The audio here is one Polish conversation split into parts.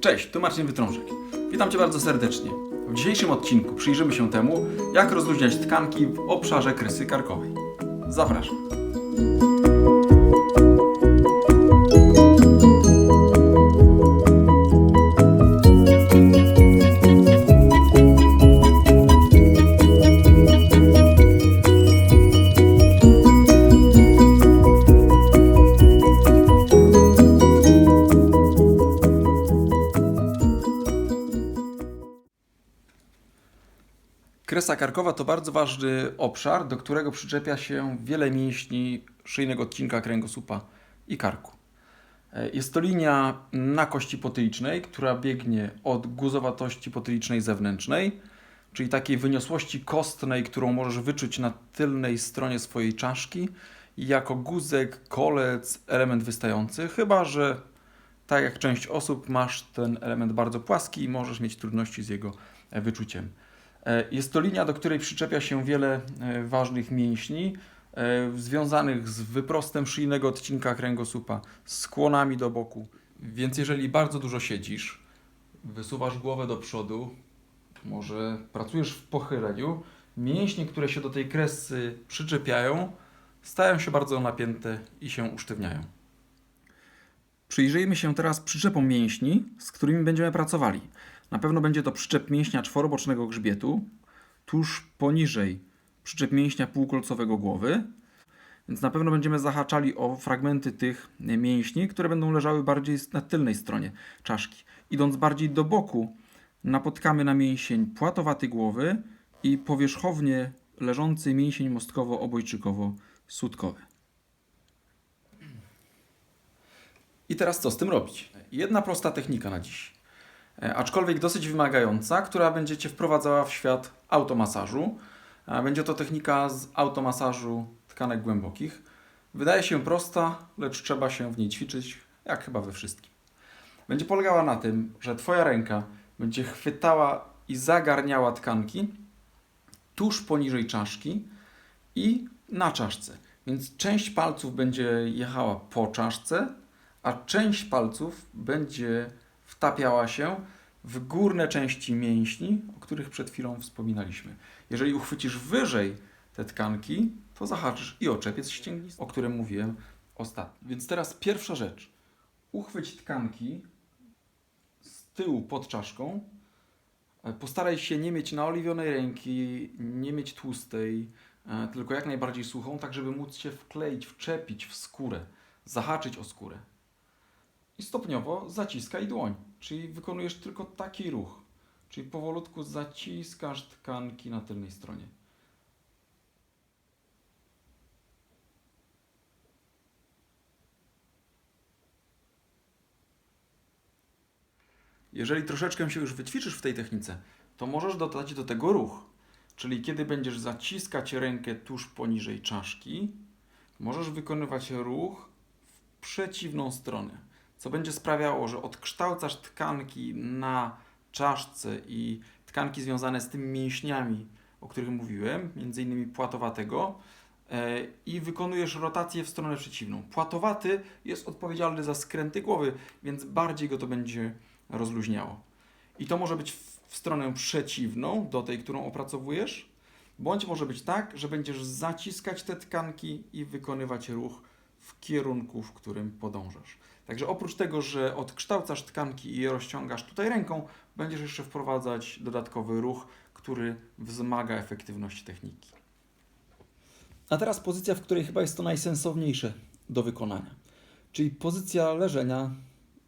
Cześć, tu Marcin Wytrążek. Witam Cię bardzo serdecznie. W dzisiejszym odcinku przyjrzymy się temu, jak rozluźniać tkanki w obszarze krysy karkowej. Zapraszam. Kresa karkowa to bardzo ważny obszar, do którego przyczepia się wiele mięśni szyjnego odcinka kręgosłupa i karku. E, Jest to linia na kości potylicznej, która biegnie od guzowatości potylicznej zewnętrznej, czyli takiej wyniosłości kostnej, którą możesz wyczuć na tylnej stronie swojej czaszki, jako guzek, kolec, element wystający, chyba że tak jak część osób masz ten element bardzo płaski i możesz mieć trudności z jego e, wyczuciem. E, Jest to linia, do której przyczepia się wiele e, ważnych mięśni e, związanych z wyprostem szyjnego odcinka kręgosłupa, skłonami do boku. Więc jeżeli bardzo dużo siedzisz, wysuwasz głowę do przodu, może pracujesz w pochyleniu, mięśnie, które się do tej kresy przyczepiają, stają się bardzo napięte i się usztywniają. Przyjrzyjmy się teraz przyczepom mięśni, z którymi będziemy pracowali. Na pewno będzie to przyczep mięśnia czworobocznego grzbietu, tuż poniżej przyczep mięśnia półkolcowego głowy, więc na pewno będziemy zahaczali o fragmenty tych mięśni, które będą leżały bardziej na tylnej stronie czaszki. Idąc bardziej do boku, napotkamy na mięsień płatowaty głowy i powierzchownie leżący mięsień mostkowo-obojczykowo-sutkowy. I teraz co z tym robić? Jedna prosta technika na dziś. E, aczkolwiek dosyć wymagająca, która będzie Cię wprowadzała w świat automasażu. E, Będzie to technika z automasażu tkanek głębokich. Wydaje się prosta, lecz trzeba się w niej ćwiczyć, jak chyba we wszystkim. Będzie polegała na tym, że Twoja ręka będzie chwytała i zagarniała tkanki tuż poniżej czaszki i na czaszce. Więc część palców będzie jechała po czaszce, a część palców będzie wtapiała się w górne części mięśni, o których przed chwilą wspominaliśmy. Jeżeli uchwycisz wyżej te tkanki, to zahaczysz i o czepiec ścięgnisty, o którym mówiłem ostatnio. Więc teraz pierwsza rzecz. Uchwyć tkanki z tyłu pod czaszką. E, Postaraj się nie mieć naoliwionej ręki, nie mieć tłustej, e, tylko jak najbardziej suchą, tak żeby móc się wkleić, wczepić w skórę, zahaczyć o skórę i stopniowo zaciskaj dłoń, czyli wykonujesz tylko taki ruch, czyli powolutku zaciskasz tkanki na tylnej stronie. Jeżeli troszeczkę się już wyćwiczysz w tej technice, to możesz dodać do tego ruch. Czyli kiedy będziesz zaciskać rękę tuż poniżej czaszki, możesz wykonywać ruch w przeciwną stronę co będzie sprawiało, że odkształcasz tkanki na czaszce i tkanki związane z tymi mięśniami, o których mówiłem, między innymi płatowatego, e, i wykonujesz rotację w stronę przeciwną. Płatowaty jest odpowiedzialny za skręty głowy, więc bardziej go to będzie rozluźniało. I to może być w w stronę przeciwną do tej, którą opracowujesz, bądź może być tak, że będziesz zaciskać te tkanki i wykonywać ruch w kierunku, w którym podążasz. Także oprócz tego, że odkształcasz tkanki i je rozciągasz tutaj ręką, będziesz jeszcze wprowadzać dodatkowy ruch, który wzmaga efektywność techniki. A teraz pozycja, w której chyba jest to najsensowniejsze do wykonania, czyli pozycja leżenia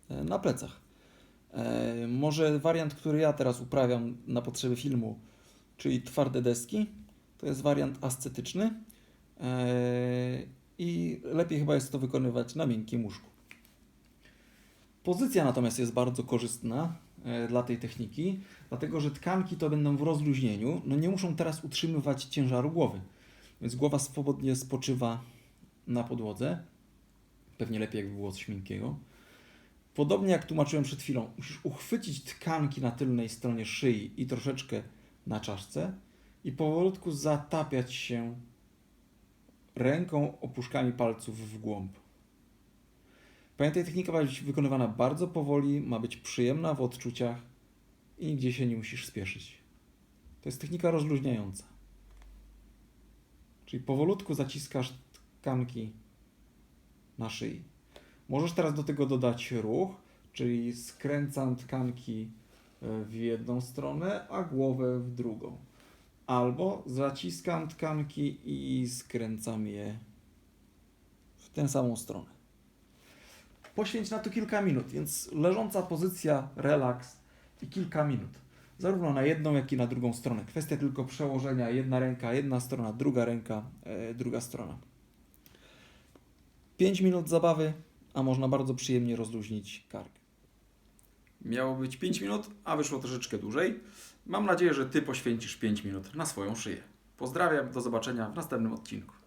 e, na plecach. E, Może wariant, który ja teraz uprawiam na potrzeby filmu, czyli twarde deski, to jest wariant ascetyczny e, i lepiej chyba jest to wykonywać na miękkim łóżku. Pozycja natomiast jest bardzo korzystna e, dla tej techniki, dlatego że tkanki to będą w rozluźnieniu, no nie muszą teraz utrzymywać ciężaru głowy, więc głowa swobodnie spoczywa na podłodze, pewnie lepiej jakby było coś miękkiego. Podobnie jak tłumaczyłem przed chwilą, musisz uchwycić tkanki na tylnej stronie szyi i troszeczkę na czaszce i powolutku zatapiać się ręką opuszkami palców w głąb. Pamiętaj, technika ma być wykonywana bardzo powoli, ma być przyjemna w odczuciach i nigdzie się nie musisz spieszyć. To jest technika rozluźniająca. Czyli powolutku zaciskasz tkanki na szyi. Możesz teraz do tego dodać ruch, czyli skręcam tkanki e, w jedną stronę, a głowę w drugą. Albo zaciskam tkanki i skręcam je w tę samą stronę. Poświęć na to kilka minut, więc leżąca pozycja, relaks i kilka minut. Zarówno na jedną, jak i na drugą stronę. Kwestia tylko przełożenia jedna ręka, jedna strona, druga ręka, e, druga strona. 5 minut zabawy, a można bardzo przyjemnie rozluźnić kark. Miało być 5 minut, a wyszło troszeczkę dłużej. Mam nadzieję, że Ty poświęcisz 5 minut na swoją szyję. Pozdrawiam, do zobaczenia w następnym odcinku.